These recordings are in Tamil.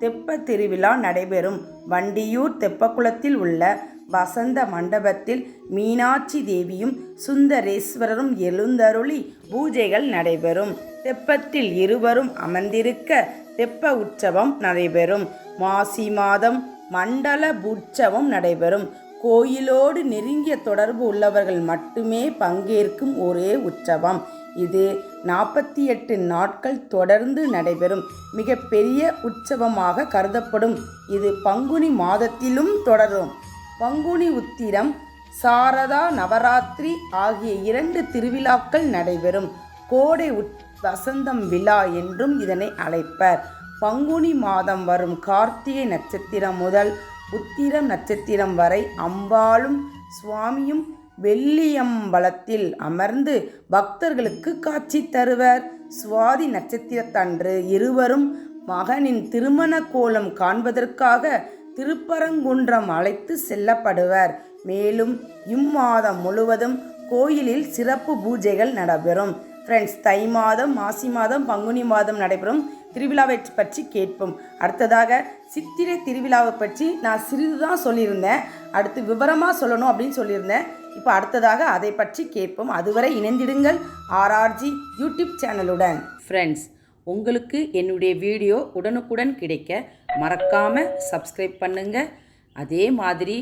தெப்ப திருவிழா நடைபெறும். வண்டியூர் தெப்பக்குளத்தில் உள்ள வசந்த மண்டபத்தில் மீனாட்சி தேவியும் சுந்தரேஸ்வரரும் எழுந்தருளி பூஜைகள் நடைபெறும். தெப்பத்தில் இருவரும் அமர்ந்திருக்க தெப்ப உற்சவம் நடைபெறும். மாசி மாதம் மண்டல உற்சவம் நடைபெறும். கோயிலோடு நெருங்கிய தொடர்பு உள்ளவர்கள் மட்டுமே பங்கேற்கும் ஒரே உற்சவம். இது நாற்பத்தி எட்டு நாட்கள் தொடர்ந்து நடைபெறும். மிகப்பெரிய உற்சவமாக கருதப்படும். இது பங்குனி மாதத்திலும் தொடரும். பங்குனி உத்திரம் சாரதா நவராத்திரி ஆகிய இரண்டு திருவிழாக்கள் நடைபெறும். கோடை உட் வசந்தம் விழா என்றும் இதனை அழைப்பர். பங்குனி மாதம் வரும் கார்த்திகை நட்சத்திரம் முதல் உத்திரம் நட்சத்திரம் வரை அம்பாளும் சுவாமியும் வெள்ளியம்பலத்தில் அமர்ந்து பக்தர்களுக்கு காட்சி தருவர். சுவாதி நட்சத்திரத்தன்று இருவரும் மகனின் திருமண கோலம் காண்பதற்காக திருப்பரங்குன்றம் அழைத்து செல்லப்படுவர். மேலும் இம்மாதம் முழுவதும் கோயிலில் சிறப்பு பூஜைகள் நடைபெறும். ஃப்ரெண்ட்ஸ் தை மாதம் மாசி மாதம் பங்குனி மாதம் நடைபெறும் திருவிழாவை பற்றி கேட்போம். அடுத்ததாக சித்திரை திருவிழாவை பற்றி நான் சிறிது தான் சொல்லியிருந்தேன். அடுத்து விவரமாக சொல்லணும் அப்படின்னு சொல்லியிருந்தேன். இப்போ அடுத்ததாக அதை பற்றி கேட்போம். அதுவரை இணைந்திடுங்கள் ஆர்ஆர்ஜி யூடியூப் சேனலுடன். ஃப்ரெண்ட்ஸ் உங்களுக்கு என்னுடைய வீடியோ உடனுக்குடன் கிடைக்க மறக்காமல் சப்ஸ்கிரைப் பண்ணுங்கள் அதே மாதிரி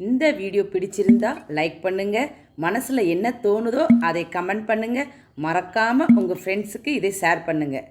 இந்த வீடியோ பிடிச்சிருந்தா லைக் பண்ணுங்கள் மனசில் என்ன தோணுதோ அதை கமெண்ட் பண்ணுங்கள் மறக்காமல் உங்கள் ஃப்ரெண்ட்ஸுக்கு இதை ஷேர் பண்ணுங்கள்